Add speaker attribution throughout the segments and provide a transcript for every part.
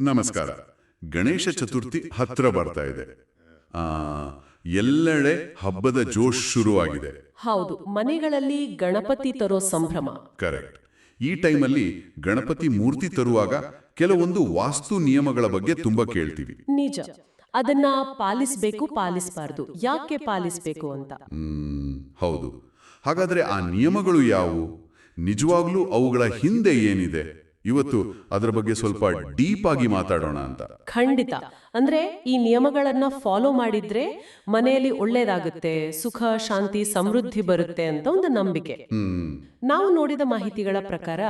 Speaker 1: ನಮಸ್ಕಾರ. ಗಣೇಶ ಚತುರ್ಥಿ ಹತ್ರ ಬರ್ತಾ ಇದೆ. ಆ, ಎಲ್ಲೆಡೆ ಹಬ್ಬದ ಜೋಶ್ ಶುರುವಾಗಿದೆ.
Speaker 2: ಹೌದು ಮನೆಗಳಲ್ಲಿ ಗಣಪತಿ ತರೋ ಸಂಭ್ರಮ.
Speaker 1: ಕರೆಕ್ಟ್. ಈ ಟೈಮಲ್ಲಿ ಗಣಪತಿ ಮೂರ್ತಿ ತರುವಾಗ ಕೆಲವೊಂದು ವಾಸ್ತು ನಿಯಮಗಳ ಬಗ್ಗೆ ತುಂಬಾ ಕೇಳ್ತೀವಿ.
Speaker 2: ನಿಜ. ಅದನ್ನ ಪಾಲಿಸಬೇಕು ಪಾಲಿಸಬಾರದು. ಯಾಕೆ ಪಾಲಿಸಬೇಕು ಅಂತ?
Speaker 1: ಹ್ಮ್, ಹೌದು. ಹಾಗಾದ್ರೆ ಆ ನಿಯಮಗಳು ಯಾವುವು? ನಿಜವಾಗ್ಲೂ ಅವುಗಳ ಹಿಂದೆ ಏನಿದೆ? ಇವತ್ತು ಅದರ ಬಗ್ಗೆ ಸ್ವಲ್ಪ ಡೀಪ್ ಆಗಿ ಮಾತಾಡೋಣ ಅಂತ.
Speaker 2: ಖಂಡಿತ. ಅಂದ್ರೆ ಈ ನಿಯಮಗಳನ್ನ ಫಾಲೋ ಮಾಡಿದ್ರೆ ಮನೆಯಲ್ಲಿ ಒಳ್ಳೇದಾಗುತ್ತೆ ಸುಖ ಶಾಂತಿ ಸಮೃದ್ಧಿ ಬರುತ್ತೆ ಅಂತ ಒಂದು ನಂಬಿಕೆ. ನಾವು ನೋಡಿದ ಮಾಹಿತಿಗಳ ಪ್ರಕಾರ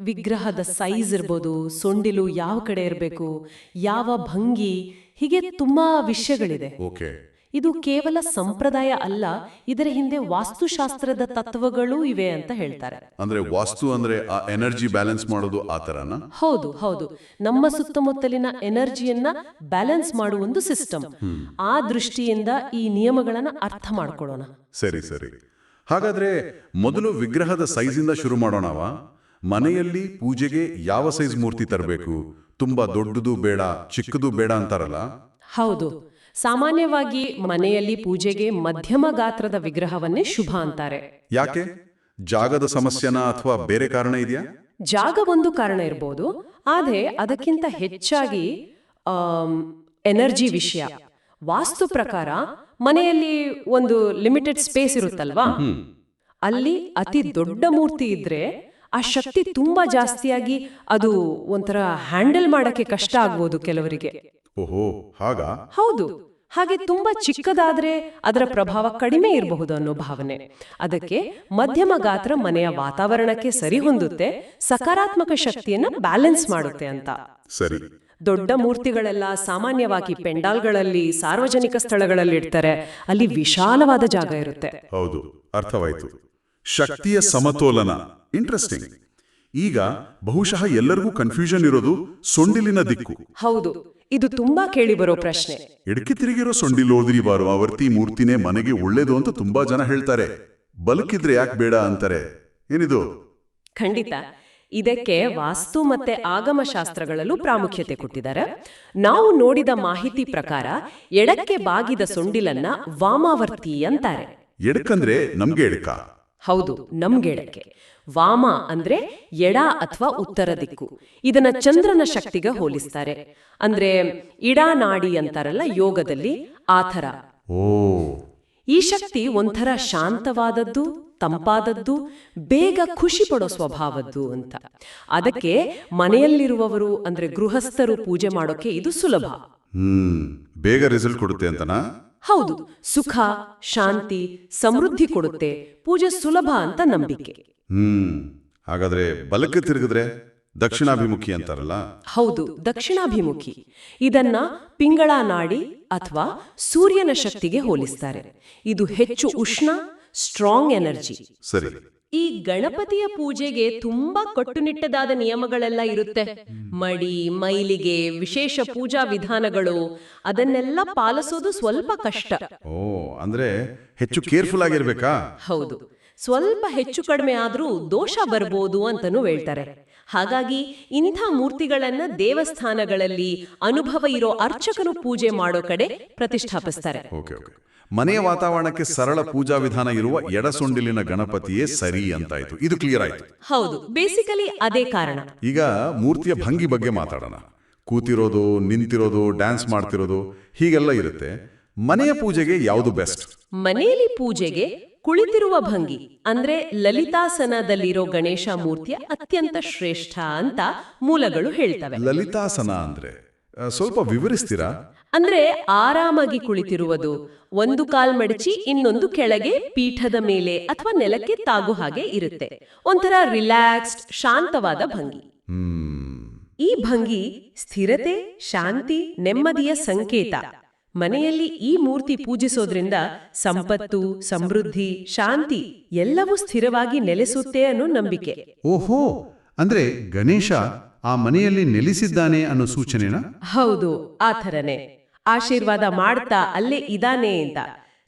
Speaker 2: ವಿಗ್ರಹದ ಸೈಜ್ ಇರ್ಬೋದು ಸೊಂಡಿಲು ಯಾವ ಕಡೆ ಇರಬೇಕು ಯಾವ ಭಂಗಿ ಹೀಗೆ ತುಂಬಾ ವಿಷಯಗಳಿದೆ.
Speaker 1: ಓಕೆ
Speaker 2: ಇದು ಕೇವಲ ಸಂಪ್ರದಾಯ ಅಲ್ಲ ಇದರ ಹಿಂದೆ ವಾಸ್ತುಶಾಸ್ತ್ರದ ತತ್ವಗಳು ಇವೆ ಅಂತ ಹೇಳ್ತಾರೆ.
Speaker 1: ಅಂದ್ರೆ ವಾಸ್ತು ಅಂದ್ರೆ ಆ ಎನರ್ಜಿ ಬ್ಯಾಲೆನ್ಸ್ ಮಾಡೋದು ಆ ತರನ?
Speaker 2: ಹೌದು ಹೌದು. ನಮ್ಮ ಸುತ್ತಮುತ್ತಲಿನ ಎನರ್ಜಿಯನ್ನ ಬ್ಯಾಲೆನ್ಸ್ ಮಾಡುವ ಒಂದು ಸಿಸ್ಟಮ್. ಆ ದೃಷ್ಟಿಯಿಂದ ಈ ನಿಯಮಗಳನ್ನ ಅರ್ಥ ಮಾಡ್ಕೊಳ್ಳೋಣ.
Speaker 1: ಸರಿ ಸರಿ. ಹಾಗಾದ್ರೆ ಮೊದಲು ವಿಗ್ರಹದ ಇಂದ ಶುರು ಮಾಡೋಣವಾ? ಮನೆಯಲ್ಲಿ ಪೂಜೆಗೆ ಯಾವ ಸೈಜ್ ಮೂರ್ತಿ ತರಬೇಕು? ತುಂಬಾ ದೊಡ್ಡದು ಬೇಡ ಚಿಕ್ಕದು ಬೇಡ ಅಂತಾರಲ್ಲ?
Speaker 2: ಹೌದು. ಸಾಮಾನ್ಯವಾಗಿ ಮನೆಯಲ್ಲಿ ಪೂಜೆಗೆ ಮಧ್ಯಮ ಗಾತ್ರದ ವಿಗ್ರಹವನ್ನೇ ಶುಭ ಅಂತಾರೆ.
Speaker 1: ಯಾಕೆ? ಜಾಗದ ಸಮಸ್ಯೆನ ಅಥವಾ ಬೇರೆ ಕಾರಣ ಇದೆಯಾ?
Speaker 2: ಜಾಗ ಒಂದು ಕಾರಣ ಇರಬಹುದು ಆದ್ರೆ ಅದಕ್ಕಿಂತ ಹೆಚ್ಚಾಗಿ ಎನರ್ಜಿ ವಿಷಯ. ವಾಸ್ತು ಪ್ರಕಾರ ಮನೆಯಲ್ಲಿ ಒಂದು ಲಿಮಿಟೆಡ್ ಸ್ಪೇಸ್ ಇರುತ್ತಲ್ವಾ? ಅಲ್ಲಿ ಅತಿ ದೊಡ್ಡ ಮೂರ್ತಿ ಇದ್ರೆ ಆ ಶಕ್ತಿ ತುಂಬಾ ಜಾಸ್ತಿಯಾಗಿ ಅದು ಒಂಥರ ಹ್ಯಾಂಡಲ್ ಮಾಡಕ್ಕೆ ಕಷ್ಟ ಆಗ್ಬೋದು ಕೆಲವರಿಗೆ.
Speaker 1: ಓಹೋ ಹಾಗಾ?
Speaker 2: ಹೌದು. ಹಾಗೆ ತುಂಬಾ ಚಿಕ್ಕದಾದ್ರೆ ಅದರ ಪ್ರಭಾವ ಕಡಿಮೆ ಇರಬಹುದು ಅನ್ನೋ ಭಾವನೆ. ಅದಕ್ಕೆ ಮಧ್ಯಮ ಗಾತ್ರ ಮನೆಯ ವಾತಾವರಣಕ್ಕೆ ಸರಿ ಹೊಂದುತ್ತೆ ಸಕಾರಾತ್ಮಕ ಶಕ್ತಿಯನ್ನ ಬ್ಯಾಲೆನ್ಸ್ ಮಾಡುತ್ತೆ ಅಂತ.
Speaker 1: ಸರಿ.
Speaker 2: ದೊಡ್ಡ ಮೂರ್ತಿಗಳೆಲ್ಲ ಸಾಮಾನ್ಯವಾಗಿ ಪೆಂಡಾಲ್ಗಳಲ್ಲಿ ಸಾರ್ವಜನಿಕ ಸ್ಥಳಗಳಲ್ಲಿ ಇಡ್ತಾರೆ. ಅಲ್ಲಿ ವಿಶಾಲವಾದ ಜಾಗ ಇರುತ್ತೆ.
Speaker 1: ಹೌದು ಅರ್ಥವಾಯ್ತು. ಶಕ್ತಿಯ ಸಮತೋಲನ. ಇಂಟ್ರೆಸ್ಟಿಂಗ್ ಈಗ ಬಹುಶಃ ಎಲ್ಲರಿಗೂ ಕನ್ಫ್ಯೂಷನ್ ಇರೋದು ಸೊಂಡಿಲಿನ ದಿಕ್ಕು.
Speaker 2: ಹೌದು. ಇದು ತುಂಬಾ ಕೇಳಿ ಬರೋ ಪ್ರಶ್ನೆ
Speaker 1: ಎಡಕ್ಕೆ ತಿರುಗಿರೋ ಸೊಂಡಿಲೋದ್ರಿ ಬಾರು ಆವರ್ತಿ ಮೂರ್ತಿನೇ ಮನೆಗೆ ಒಳ್ಳೇದು ಅಂತ ತುಂಬಾ ಜನ ಹೇಳ್ತಾರೆ. ಬಲಕಿದ್ರೆ ಯಾಕೆ ಬೇಡ ಅಂತಾರೆ? ಏನಿದು?
Speaker 2: ಖಂಡಿತ. ಇದಕ್ಕೆ ವಾಸ್ತು ಮತ್ತೆ ಆಗಮ ಶಾಸ್ತ್ರಗಳಲ್ಲೂ ಪ್ರಾಮುಖ್ಯತೆ ಕೊಟ್ಟಿದ್ದಾರೆ. ನಾವು ನೋಡಿದ ಮಾಹಿತಿ ಪ್ರಕಾರ ಎಡಕ್ಕೆ ಬಾಗಿದ ಸೊಂಡಿಲನ್ನ ವಾಮಾವರ್ತಿ ಅಂತಾರೆ.
Speaker 1: ಎಡಕಂದ್ರೆ ನಮ್ಗೆ ಎಡಕ.
Speaker 2: ಹೌದು ನಮ್ಗೆಡಕ್ಕೆ ವಾಮ ಅಂದ್ರೆ ಎಡ ಅಥವಾ ಉತ್ತರ ದಿಕ್ಕು. ಇದನ್ನ ಚಂದ್ರನ ಶಕ್ತಿಗೆ ಹೋಲಿಸ್ತಾರೆ. ಅಂದ್ರೆ ಇಡಾ ನಾಡಿ ಅಂತಾರಲ್ಲ ಯೋಗದಲ್ಲಿ ಆ ಥರ.
Speaker 1: ಓ.
Speaker 2: ಈ ಶಕ್ತಿ ಒಂಥರ ಶಾಂತವಾದದ್ದು ತಂಪಾದದ್ದು ಬೇಗ ಖುಷಿ ಪಡೋ ಸ್ವಭಾವದ್ದು ಅಂತ. ಅದಕ್ಕೆ ಮನೆಯಲ್ಲಿರುವವರು ಅಂದ್ರೆ ಗೃಹಸ್ಥರು ಪೂಜೆ ಮಾಡೋಕೆ ಇದು ಸುಲಭ.
Speaker 1: ಹ್ಮ್ ಬೇಗ ರಿಸಲ್ಟ್ ಕೊಡುತ್ತೆ ಅಂತನಾ?
Speaker 2: ಹೌದು ಸುಖ ಶಾಂತಿ ಸಮೃದ್ಧಿ ಕೊಡುತ್ತೆ. ಪೂಜೆ ಸುಲಭ ಅಂತ ನಂಬಿಕೆ.
Speaker 1: ಹ್ಮ್ ಹಾಗಾದ್ರೆ ಬಲಕ್ಕೆ ತಿರುಗಿದ್ರೆ ದಕ್ಷಿಣಾಭಿಮುಖಿ ಅಂತಾರಲ್ಲ?
Speaker 2: ಹೌದು ದಕ್ಷಿಣಾಭಿಮುಖಿ. ಇದನ್ನ ಪಿಂಗಳ ನಾಡಿ ಅಥವಾ ಸೂರ್ಯನ ಶಕ್ತಿಗೆ ಹೋಲಿಸ್ತಾರೆ. ಇದು ಹೆಚ್ಚು ಉಷ್ಣ ಸ್ಟ್ರಾಂಗ್ ಎನರ್ಜಿ
Speaker 1: ಸರಿ.
Speaker 2: ಈ ಗಣಪತಿಯ ಪೂಜೆಗೆ ತುಂಬಾ ಕಟ್ಟುನಿಟ್ಟದಾದ ನಿಯಮಗಳೆಲ್ಲ ಇರುತ್ತೆ. ಮಡಿ ಮೈಲಿಗೆ ವಿಶೇಷ ಪೂಜಾ ವಿಧಾನಗಳು ಅದನ್ನೆಲ್ಲ ಪಾಲಿಸೋದು ಸ್ವಲ್ಪ ಕಷ್ಟ.
Speaker 1: ಓ ಅಂದ್ರೆ ಹೆಚ್ಚು ಕೇರ್ಫುಲ್ ಆಗಿರ್ಬೇಕಾ?
Speaker 2: ಹೌದು. ಸ್ವಲ್ಪ ಹೆಚ್ಚು ಕಡಿಮೆ ಆದ್ರೂ ದೋಷ ಬರ್ಬೋದು ಅಂತನೂ ಹೇಳ್ತಾರೆ. ಹಾಗಾಗಿ ಇಂಥ ಮೂರ್ತಿಗಳನ್ನ ದೇವಸ್ಥಾನಗಳಲ್ಲಿ ಅನುಭವ ಇರೋ ಅರ್ಚಕರು ಪೂಜೆ ಮಾಡೋ ಕಡೆ ಪ್ರತಿಷ್ಠಾಪಿಸ್ತಾರೆ.
Speaker 1: ಮನೆಯ ವಾತಾವರಣಕ್ಕೆ ಸರಳ ಪೂಜಾ ವಿಧಾನ ಇರುವ ಎಡಸೊಂಡಿಲಿನ ಗಣಪತಿಯೇ ಸರಿ ಅಂತಾಯ್ತು. ಇದು ಕ್ಲಿಯರ್ ಆಯ್ತು.
Speaker 2: ಹೌದು. ಬೇಸಿಕಲಿ ಅದೇ ಕಾರಣ.
Speaker 1: ಈಗ ಮೂರ್ತಿಯ ಭಂಗಿ ಬಗ್ಗೆ ಮಾತಾಡೋಣ. ಕೂತಿರೋದು ನಿಂತಿರೋದು ಡ್ಯಾನ್ಸ್ ಮಾಡ್ತಿರೋದು ಹೀಗೆಲ್ಲ ಇರುತ್ತೆ. ಮನೆಯ ಪೂಜೆಗೆ ಯಾವುದು ಬೆಸ್ಟ್
Speaker 2: ಮನೆಯಲ್ಲಿ ಪೂಜೆಗೆ ಕುಳಿತಿರುವ ಭಂಗಿ ಅಂದ್ರೆ ಲಲಿತಾಸನದಲ್ಲಿರೋ ಗಣೇಶ ಮೂರ್ತಿಯ ಅತ್ಯಂತ ಶ್ರೇಷ್ಠ ಅಂತ ಮೂಲಗಳು ಹೇಳ್ತವೆ.
Speaker 1: ಲಲಿತಾಸನ ಅಂದ್ರೆ ಸ್ವಲ್ಪ ವಿವರಿಸ್ತೀರಾ?
Speaker 2: ಅಂದ್ರೆ ಆರಾಮಾಗಿ ಕುಳಿತಿರುವುದು. ಒಂದು ಕಾಲ್ ಮಡಚಿ ಇನ್ನೊಂದು ಕೆಳಗೆ ಪೀಠದ ಮೇಲೆ ಅಥವಾ ನೆಲಕ್ಕೆ ತಾಗು ಹಾಗೆ ಇರುತ್ತೆ. ಒಂಥರ ರಿಲ್ಯಾಕ್ಸ್ಡ್ ಶಾಂತವಾದ ಭಂಗಿ. ಈ ಭಂಗಿ ಸ್ಥಿರತೆ ಶಾಂತಿ ನೆಮ್ಮದಿಯ ಸಂಕೇತ. ಮನೆಯಲ್ಲಿ ಈ ಮೂರ್ತಿ ಪೂಜಿಸೋದ್ರಿಂದ ಸಂಪತ್ತು ಸಮೃದ್ಧಿ ಶಾಂತಿ ಎಲ್ಲವೂ ಸ್ಥಿರವಾಗಿ ನೆಲೆಸುತ್ತೆ ಅನ್ನೋ ನಂಬಿಕೆ.
Speaker 3: ಓಹೋ! ಅಂದ್ರೆ ಗಣೇಶ ಆ ಮನೆಯಲ್ಲಿ ನೆಲೆಸಿದ್ದಾನೆ ಅನ್ನೋ ಸೂಚನೆನಾ?
Speaker 2: ಹೌದು ಆ ಥರನೇ. ಆಶೀರ್ವಾದ ಮಾಡ್ತಾ ಅಲ್ಲೇ ಇದಾನೆ ಅಂತ.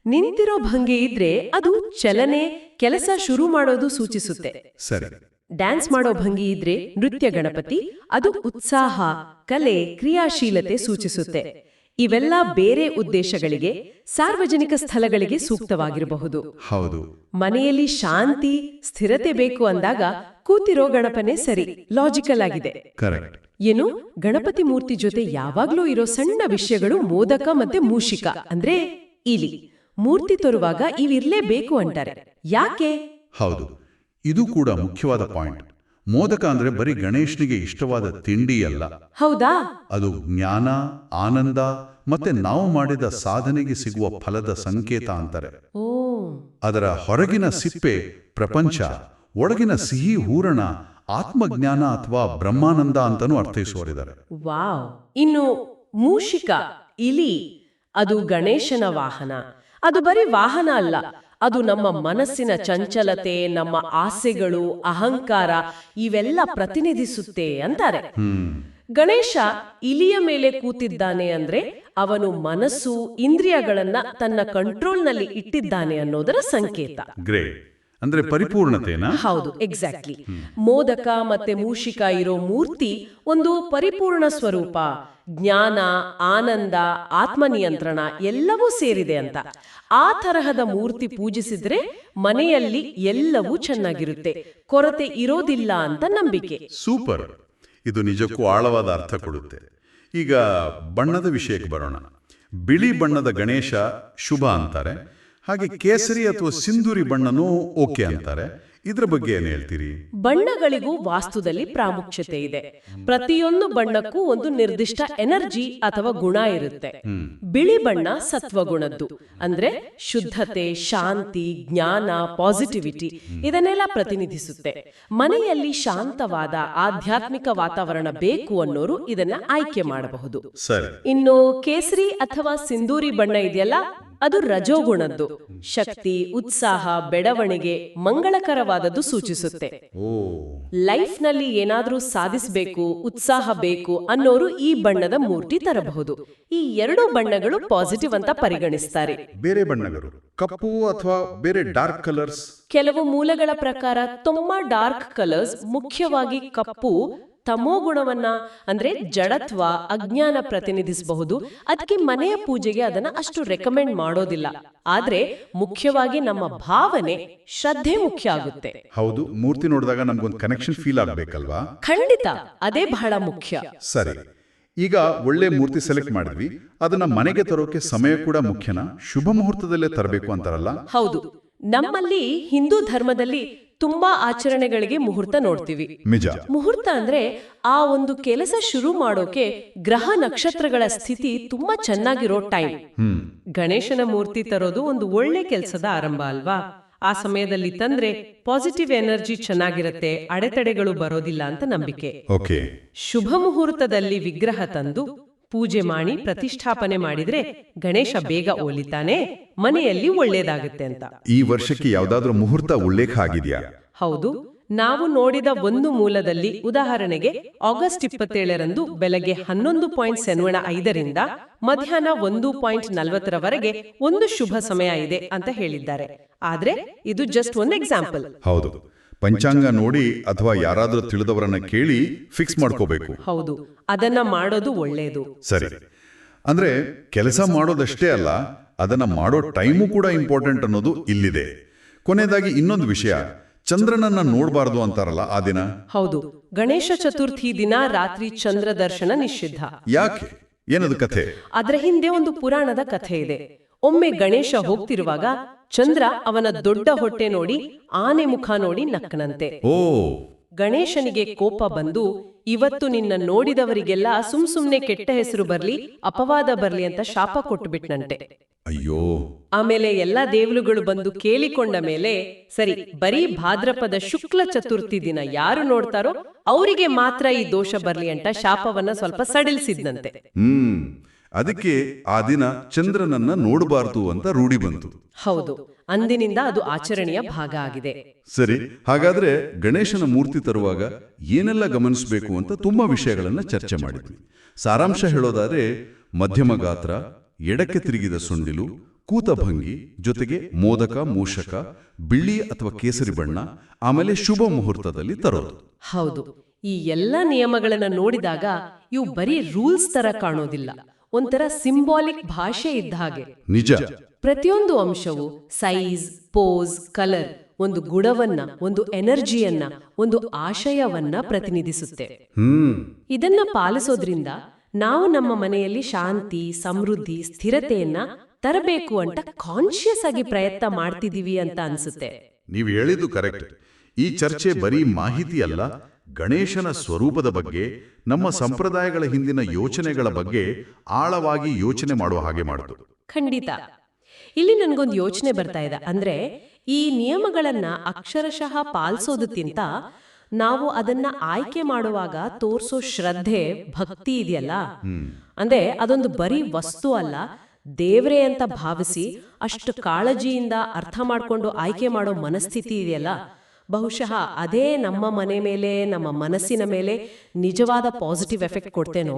Speaker 2: ನಿಂತಿರೋ ಭಂಗಿ ಇದ್ರೆ ಅದು ಚಲನೆ ಕೆಲಸ ಶುರು ಮಾಡೋದು ಸೂಚಿಸುತ್ತೆ.
Speaker 3: ಸರಿ.
Speaker 2: ಡ್ಯಾನ್ಸ್ ಮಾಡೋ ಭಂಗಿ ಇದ್ರೆ ನೃತ್ಯ ಗಣಪತಿ ಅದು ಉತ್ಸಾಹ ಕಲೆ ಕ್ರಿಯಾಶೀಲತೆ ಸೂಚಿಸುತ್ತೆ. ಇವೆಲ್ಲ ಬೇರೆ ಉದ್ದೇಶಗಳಿಗೆ ಸಾರ್ವಜನಿಕ ಸ್ಥಳಗಳಿಗೆ ಸೂಕ್ತವಾಗಿರಬಹುದು.
Speaker 3: ಹೌದು.
Speaker 2: ಮನೆಯಲ್ಲಿ ಶಾಂತಿ ಸ್ಥಿರತೆ ಬೇಕು ಅಂದಾಗ ಕೂತಿರೋ ಗಣಪನೆ ಸರಿ ಲಾಜಿಕಲ್ ಆಗಿದೆ.
Speaker 3: ಕರೆಕ್ಟ್
Speaker 2: ಏನು? ಗಣಪತಿ ಮೂರ್ತಿ ಜೊತೆ ಯಾವಾಗ್ಲೂ ಇರೋ ಸಣ್ಣ ವಿಷಯಗಳು ಮೋದಕ ಮತ್ತೆ ಮೂಷಿಕ ಅಂದ್ರೆ ಇಲಿ. ಮೂರ್ತಿ ತರುವಾಗ ಇವಿರ್ಲೇಬೇಕು ಅಂತಾರೆ. ಯಾಕೆ?
Speaker 3: ಹೌದು ಇದು ಕೂಡ ಮುಖ್ಯವಾದ ಪಾಯಿಂಟ್. ಮೋದಕ ಅಂದ್ರೆ ಬರೀ ಗಣೇಶನಿಗೆ ಇಷ್ಟವಾದ ತಿಂಡಿ ಅಲ್ಲ.
Speaker 2: ಹೌದಾ?
Speaker 3: ಅದು ಜ್ಞಾನ ಆನಂದ ಮತ್ತೆ ನಾವು ಮಾಡಿದ ಸಾಧನೆಗೆ ಸಿಗುವ ಫಲದ ಸಂಕೇತ ಅಂತಾರೆ. ಅದರ ಹೊರಗಿನ ಸಿಪ್ಪೆ ಪ್ರಪಂಚ ಒಳಗಿನ ಸಿಹಿ ಹೂರಣ ಆತ್ಮಜ್ಞಾನ ಅಥವಾ ಬ್ರಹ್ಮಾನಂದ ಅಂತನೂ ಅರ್ಥೈಸುವರಿದ್ದಾರೆ
Speaker 2: ವಾವ್. ಇನ್ನು ಮೂಷಿಕ ಇಲಿ ಅದು ಗಣೇಶನ ವಾಹನ. ಅದು ಬರೀ ವಾಹನ ಅಲ್ಲ ಅದು ನಮ್ಮ ಮನಸ್ಸಿನ ಚಂಚಲತೆ ನಮ್ಮ ಆಸೆಗಳು ಅಹಂಕಾರ ಇವೆಲ್ಲ ಪ್ರತಿನಿಧಿಸುತ್ತೆ ಅಂತಾರೆ. ಗಣೇಶ ಇಲಿಯ ಮೇಲೆ ಕೂತಿದ್ದಾನೆ ಅಂದ್ರೆ ಅವನು ಮನಸ್ಸು ಇಂದ್ರಿಯಗಳನ್ನ ತನ್ನ ಕಂಟ್ರೋಲ್ನಲ್ಲಿ ಇಟ್ಟಿದ್ದಾನೆ ಅನ್ನೋದರ ಸಂಕೇತ.
Speaker 3: ಗ್ರೇಟ್ ಅಂದ್ರೆ ಪರಿಪೂರ್ಣತೆನಾ?
Speaker 2: ಹೌದು ಎಕ್ಸಾಕ್ಟ್ಲಿ ಮೋದಕ ಮತ್ತೆ ಮೂಷಿಕ ಇರೋ ಮೂರ್ತಿ ಒಂದು ಪರಿಪೂರ್ಣ ಸ್ವರೂಪ. ಜ್ಞಾನ ಆನಂದ ಆತ್ಮ ನಿಯಂತ್ರಣ ಎಲ್ಲವೂ ಸೇರಿದೆ ಅಂತ. ಆ ತರಹದ ಮೂರ್ತಿ ಪೂಜಿಸಿದ್ರೆ ಮನೆಯಲ್ಲಿ ಎಲ್ಲವೂ ಚೆನ್ನಾಗಿರುತ್ತೆ. ಕೊರತೆ ಇರೋದಿಲ್ಲ ಅಂತ ನಂಬಿಕೆ.
Speaker 3: ಸೂಪರ್. ಇದು ನಿಜಕ್ಕೂ ಆಳವಾದ ಅರ್ಥ ಕೊಡುತ್ತೆ. ಈಗ ಬಣ್ಣದ ವಿಷಯಕ್ಕೆ ಬರೋಣ. ಬಿಳಿ ಬಣ್ಣದ ಗಣೇಶ ಶುಭ ಅಂತಾರೆ. ಹಾಗೆ ಕೇಸರಿ ಅಥವಾ ಸಿಂಧೂರಿ ಬಣ್ಣನೂ ಓಕೆ ಅಂತಾರೆ. ಇದ್ರ ಬಗ್ಗೆ ಏನ್ ಹೇಳ್ತೀರಿ?
Speaker 2: ಬಣ್ಣಗಳಿಗೂ ವಾಸ್ತುದಲ್ಲಿ ಪ್ರಾಮುಖ್ಯತೆ ಇದೆ. ಪ್ರತಿಯೊಂದು ಬಣ್ಣಕ್ಕೂ ಒಂದು ನಿರ್ದಿಷ್ಟ ಎನರ್ಜಿ ಅಥವಾ ಗುಣ ಇರುತ್ತೆ. ಬಿಳಿ ಬಣ್ಣ ಸತ್ವಗುಣದ್ದು. ಅಂದ್ರೆ ಶುದ್ಧತೆ ಶಾಂತಿ ಜ್ಞಾನ ಪಾಸಿಟಿವಿಟಿ ಇದನ್ನೆಲ್ಲ ಪ್ರತಿನಿಧಿಸುತ್ತೆ. ಮನೆಯಲ್ಲಿ ಶಾಂತವಾದ ಆಧ್ಯಾತ್ಮಿಕ ವಾತಾವರಣ ಬೇಕು ಅನ್ನೋರು ಇದನ್ನ ಆಯ್ಕೆ ಮಾಡಬಹುದು.
Speaker 3: ಸರಿ.
Speaker 2: ಇನ್ನು ಕೇಸರಿ ಅಥವಾ ಸಿಂಧೂರಿ ಬಣ್ಣ ಇದೆಯಲ್ಲ ಅದು ರಜೋಗುಣದ್ದು. ಶಕ್ತಿ ಉತ್ಸಾಹ ಬೆಳವಣಿಗೆ ಮಂಗಳಕರವಾದದ್ದು ಸೂಚಿಸುತ್ತೆ. ಲೈಫ್ನಲ್ಲಿ ಏನಾದ್ರೂ ಸಾಧಿಸಬೇಕು ಉತ್ಸಾಹ ಬೇಕು ಅನ್ನೋರು ಈ ಬಣ್ಣದ ಮೂರ್ತಿ ತರಬಹುದು. ಈ ಎರಡು ಬಣ್ಣಗಳು ಪಾಸಿಟಿವ್ ಅಂತ ಪರಿಗಣಿಸ್ತಾರೆ.
Speaker 1: ಬೇರೆ ಬಣ್ಣಗಳು. ಕಪ್ಪು ಅಥವಾ ಬೇರೆ ಡಾರ್ಕ್ ಕಲರ್ಸ್
Speaker 2: ಕೆಲವು ಮೂಲಗಳ ಪ್ರಕಾರ ತುಂಬಾ ಡಾರ್ಕ್ ಕಲರ್ಸ್ ಮುಖ್ಯವಾಗಿ ಕಪ್ಪು ತಮೋಗುಣವನ್ನ ಅಂದ್ರೆ ಜಡತ್ವ ಅಜ್ಞಾನ ಪ್ರತಿನಿಧಿಸಬಹುದು. ಅದಕ್ಕೆ ಮನೆಯ ಪೂಜೆಗೆ ಅದನ್ನ ಅಷ್ಟು ರೆಕಮೆಂಡ್ ಮಾಡೋದಿಲ್ಲ. ಆದ್ರೆ ಮುಖ್ಯವಾಗಿ ನಮ್ಮ ಭಾವನೆ ಶ್ರದ್ಧೆ ಮುಖ್ಯ ಆಗುತ್ತೆ.
Speaker 1: ಹೌದು ಮೂರ್ತಿ ನೋಡಿದಾಗ ನಮ್ಗೊಂದು ಕನೆಕ್ಷನ್ ಫೀಲ್ ಆಗಬೇಕಲ್ವಾ?
Speaker 2: ಖಂಡಿತ ಅದೇ ಬಹಳ ಮುಖ್ಯ.
Speaker 1: ಸರಿ ಈಗ ಒಳ್ಳೆ ಮೂರ್ತಿ ಸೆಲೆಕ್ಟ್ ಮಾಡಿದ್ವಿ. ಅದನ್ನ ಮನೆಗೆ ತರೋಕೆ ಸಮಯ ಕೂಡ ಮುಖ್ಯನಾ? ಶುಭ ಮುಹೂರ್ತದಲ್ಲೇ ತರಬೇಕು ಅಂತಾರಲ್ಲ?
Speaker 2: ಹೌದು ನಮ್ಮಲ್ಲಿ ಹಿಂದೂ ಧರ್ಮದಲ್ಲಿ ತುಂಬಾ ಆಚರಣೆಗಳಿಗೆ ಮುಹೂರ್ತ ನೋಡ್ತೀವಿ. ಮುಹೂರ್ತ ಅಂದ್ರೆ ಆ ಒಂದು ಕೆಲಸ ಶುರು ಮಾಡೋಕೆ ಗ್ರಹ ನಕ್ಷತ್ರಗಳ ಸ್ಥಿತಿ ತುಂಬಾ ಚೆನ್ನಾಗಿರೋ ಟೈಮ್. ಗಣೇಶನ ಮೂರ್ತಿ ತರೋದು ಒಂದು ಒಳ್ಳೆ ಕೆಲಸದ ಆರಂಭ ಅಲ್ವಾ? ಆ ಸಮಯದಲ್ಲಿ ತಂದ್ರೆ ಪಾಸಿಟಿವ್ ಎನರ್ಜಿ ಚೆನ್ನಾಗಿರುತ್ತೆ ಅಡೆತಡೆಗಳು ಬರೋದಿಲ್ಲ ಅಂತ ನಂಬಿಕೆ. ಶುಭ ಮುಹೂರ್ತದಲ್ಲಿ ವಿಗ್ರಹ ತಂದು ಪೂಜೆ ಮಾಡಿ ಪ್ರತಿಷ್ಠಾಪನೆ ಮಾಡಿದ್ರೆ ಗಣೇಶ ಬೇಗ ಓಲಿತಾನೆ ಮನೆಯಲ್ಲಿ ಒಳ್ಳೇದಾಗುತ್ತೆ ಅಂತ.
Speaker 1: ಈ ವರ್ಷಕ್ಕೆ ಯಾವ್ದಾದ್ರೂ ಮುಹೂರ್ತ ಉಲ್ಲೇಖ ಆಗಿದೆಯಾ?
Speaker 2: ಹೌದು ನಾವು ನೋಡಿದ ಒಂದು ಮೂಲದಲ್ಲಿ ಉದಾಹರಣೆಗೆ ಆಗಸ್ಟ್ ಇಪ್ಪತ್ತೇಳರಂದು ಬೆಳಗ್ಗೆ ಹನ್ನೊಂದು ಪಾಯಿಂಟ್ ಸೆನ್ವಣ ಐದರಿಂದ ಮಧ್ಯಾಹ್ನ ಒಂದು ಪಾಯಿಂಟ್ ನಲವತ್ತರವರೆಗೆ ಒಂದು ಶುಭ ಸಮಯ ಇದೆ ಅಂತ ಹೇಳಿದ್ದಾರೆ. ಆದ್ರೆ ಇದು ಜಸ್ಟ್ ಒಂದು ಎಕ್ಸಾಂಪಲ್
Speaker 1: ಹೌದು. ಪಂಚಾಂಗ ನೋಡಿ ಅಥವಾ ಯಾರಾದರೂ ತಿಳಿದವರನ್ನ ಕೇಳಿ ಫಿಕ್ಸ್ ಮಾಡ್ಕೋಬೇಕು.
Speaker 2: ಹೌದು. ಅದನ್ನ ಮಾಡೋದು ಒಳ್ಳೆಯದು
Speaker 1: ಸರಿ. ಅಂದ್ರೆ ಕೆಲಸ ಮಾಡೋದಷ್ಟೇ ಅಲ್ಲ ಅದನ್ನ ಮಾಡೋ ಟೈಮು ಕೂಡ ಇಂಪಾರ್ಟೆಂಟ್ ಅನ್ನೋದು ಇಲ್ಲಿದೆ. ಕೊನೆಯದಾಗಿ ಇನ್ನೊಂದು ವಿಷಯ. ಚಂದ್ರನನ್ನ ನೋಡಬಾರದು ಅಂತಾರಲ್ಲ ಆ ದಿನ?
Speaker 2: ಹೌದು. ಗಣೇಶ ಚತುರ್ಥಿ ದಿನ ರಾತ್ರಿ ಚಂದ್ರ ದರ್ಶನ ನಿಷಿದ್ಧ.
Speaker 1: ಯಾಕೆ? ಏನದು ಕಥೆ?
Speaker 2: ಅದರ ಹಿಂದೆ ಒಂದು ಪುರಾಣದ ಕಥೆ ಇದೆ. ಒಮ್ಮೆ ಗಣೇಶ ಹೋಗ್ತಿರುವಾಗ ಚಂದ್ರ ಅವನ ದೊಡ್ಡ ಹೊಟ್ಟೆ ನೋಡಿ ಆನೆ ಮುಖ ನೋಡಿ ನಕ್ಕನಂತೆ.
Speaker 1: ಓ.
Speaker 2: ಗಣೇಶನಿಗೆ ಕೋಪ ಬಂದು ಇವತ್ತು ನಿನ್ನ ನೋಡಿದವರಿಗೆಲ್ಲ ಸುಮ್ ಸುಮ್ನೆ ಕೆಟ್ಟ ಹೆಸರು ಬರ್ಲಿ ಅಪವಾದ ಬರ್ಲಿ ಅಂತ ಶಾಪ ಕೊಟ್ಟುಬಿಟ್ನಂತೆ
Speaker 1: ಅಯ್ಯೋ.
Speaker 2: ಆಮೇಲೆ ಎಲ್ಲಾ ದೇವರುಗಳು ಬಂದು ಕೇಳಿಕೊಂಡ ಮೇಲೆ ಸರಿ ಬರೀ ಭಾದ್ರಪದ ಶುಕ್ಲ ಚತುರ್ಥಿ ದಿನ ಯಾರು ನೋಡ್ತಾರೋ ಅವರಿಗೆ ಮಾತ್ರ ಈ ದೋಷ ಬರ್ಲಿ ಅಂತ ಶಾಪವನ್ನ ಸ್ವಲ್ಪ ಸಡಿಲಿಸಿದ್ನಂತೆ.
Speaker 1: ಹ್ಮ್. ಅದಕ್ಕೆ ಆ ದಿನ ಚಂದ್ರನನ್ನ ನೋಡಬಾರದು ಅಂತ ರೂಢಿ ಬಂತು.
Speaker 2: ಹೌದು ಅಂದಿನಿಂದ ಅದು ಆಚರಣೆಯ ಭಾಗ ಆಗಿದೆ.
Speaker 1: ಸರಿ ಹಾಗಾದ್ರೆ ಗಣೇಶನ ಮೂರ್ತಿ ತರುವಾಗ ಏನೆಲ್ಲ ಗಮನಿಸಬೇಕು ಅಂತ ತುಂಬಾ ವಿಷಯಗಳನ್ನ ಚರ್ಚೆ ಮಾಡಿದ್ವಿ. ಸಾರಾಂಶ ಹೇಳೋದಾದ್ರೆ ಮಧ್ಯಮ ಗಾತ್ರ ಎಡಕ್ಕೆ ತಿರುಗಿದ ಸೊಂಡಿಲು
Speaker 4: ಕೂತಭಂಗಿ ಜೊತೆಗೆ ಮೋದಕ ಮೂಷಕ ಬಿಳಿ ಅಥವಾ ಕೇಸರಿ ಬಣ್ಣ ಆಮೇಲೆ ಶುಭ ಮುಹೂರ್ತದಲ್ಲಿ ತರೋದು.
Speaker 2: ಹೌದು ಈ ಎಲ್ಲ ನಿಯಮಗಳನ್ನ ನೋಡಿದಾಗ ಇವು ಬರೀ ರೂಲ್ಸ್ ತರ ಕಾಣೋದಿಲ್ಲ. ಒಂಥರ ಸಿಂಬಾಲಿಕ್ ಭಾಷೆ ಇದ್ದ ಹಾಗೆ.
Speaker 4: ನಿಜ.
Speaker 2: ಪ್ರತಿಯೊಂದು ಅಂಶವು ಸೈಜ್ ಪೋಸ್ ಕಲರ್ ಒಂದು ಗುಣವನ್ನ ಒಂದು ಎನರ್ಜಿಯನ್ನ ಒಂದು ಆಶಯವನ್ನ ಪ್ರತಿನಿಧಿಸುತ್ತೆ.
Speaker 4: ಹ್ಮ್.
Speaker 2: ಇದನ್ನ ಪಾಲಿಸೋದ್ರಿಂದ ನಾವು ನಮ್ಮ ಮನೆಯಲ್ಲಿ ಶಾಂತಿ ಸಮೃದ್ಧಿ ಸ್ಥಿರತೆಯನ್ನ ತರಬೇಕು ಅಂತ ಕಾನ್ಶಿಯಸ್ ಆಗಿ ಪ್ರಯತ್ನ ಮಾಡ್ತಿದೀವಿ ಅಂತ ಅನ್ಸುತ್ತೆ.
Speaker 1: ನೀವು ಹೇಳಿದ್ದು ಕರೆಕ್ಟ್ ಈ ಚರ್ಚೆ ಬರೀ ಮಾಹಿತಿ ಅಲ್ಲ ಗಣೇಶನ ಸ್ವರೂಪದ ಬಗ್ಗೆ ನಮ್ಮ ಸಂಪ್ರದಾಯಗಳ ಹಿಂದಿನ ಯೋಚನೆಗಳ ಬಗ್ಗೆ ಆಳವಾಗಿ ಯೋಚನೆ ಮಾಡುವ ಹಾಗೆ ಮಾಡಿತು.
Speaker 2: ಖಂಡಿತ. ಇಲ್ಲಿ ನನಗೊಂದು ಯೋಚನೆ ಬರ್ತಾ ಇದೆ. ಅಂದ್ರೆ ಈ ನಿಯಮಗಳನ್ನ ಅಕ್ಷರಶಃ ಪಾಲಿಸೋದಕ್ಕಿಂತ ನಾವು ಅದನ್ನ ಆಯ್ಕೆ ಮಾಡುವಾಗ ತೋರ್ಸೋ ಶ್ರದ್ಧೆ ಭಕ್ತಿ ಇದೆಯಲ್ಲ? ಅಂದ್ರೆ ಅದೊಂದು ಬರೀ ವಸ್ತು ಅಲ್ಲ. ದೇವ್ರೆ ಅಂತ ಭಾವಿಸಿ ಅಷ್ಟು ಕಾಳಜಿಯಿಂದ ಅರ್ಥ ಮಾಡ್ಕೊಂಡು ಆಯ್ಕೆ ಮಾಡೋ ಮನಸ್ಥಿತಿ ಇದೆಯಲ್ಲ? ಬಹುಶಃ ಅದೇ ನಮ್ಮ ಮನೆ ಮೇಲೆ ನಮ್ಮ ಮನಸ್ಸಿನ ಮೇಲೆ ನಿಜವಾದ ಪಾಸಿಟಿವ್ ಎಫೆಕ್ಟ್ ಕೊಡ್ತೇನೋ?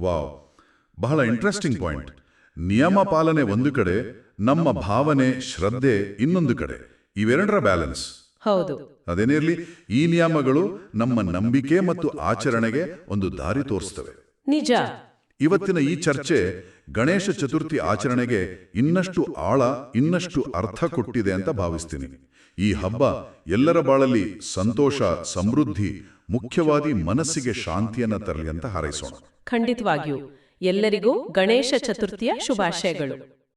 Speaker 1: ವಾವ್. ಬಹಳ ಇಂಟ್ರೆಸ್ಟಿಂಗ್ ಪಾಯಿಂಟ್ ನಿಯಮ ಪಾಲನೆ ಒಂದು ಕಡೆ ನಮ್ಮ ಭಾವನೆ ಶ್ರದ್ಧೆ ಇನ್ನೊಂದು ಕಡೆ. ಇವೆರಡರ ಬ್ಯಾಲೆನ್ಸ್
Speaker 2: ಹೌದು.
Speaker 1: ಅದೇನಿರಲಿ ಈ ನಿಯಮಗಳು ನಮ್ಮ ನಂಬಿಕೆ ಮತ್ತು ಆಚರಣೆಗೆ ಒಂದು ದಾರಿ ತೋರಿಸ್ತವೆ.
Speaker 2: ನಿಜ.
Speaker 1: ಇವತ್ತಿನ ಈ ಚರ್ಚೆ ಗಣೇಶ ಚತುರ್ಥಿ ಆಚರಣೆಗೆ ಇನ್ನಷ್ಟು ಆಳ ಇನ್ನಷ್ಟು ಅರ್ಥ ಕೊಟ್ಟಿದೆ ಅಂತ ಭಾವಿಸ್ತೀನಿ. ಈ ಹಬ್ಬ ಎಲ್ಲರ ಬಾಳಲ್ಲಿ ಸಂತೋಷ, ಸಮೃದ್ಧಿ ಮುಖ್ಯವಾಗಿ ಮನಸ್ಸಿಗೆ ಶಾಂತಿಯನ್ನ ತರಲಿ ಅಂತ ಹಾರೈಸೋಣ.
Speaker 2: ಖಂಡಿತವಾಗಿಯೂ, ಎಲ್ಲರಿಗೂ ಗಣೇಶ ಚತುರ್ಥಿಯ ಶುಭಾಶಯಗಳು.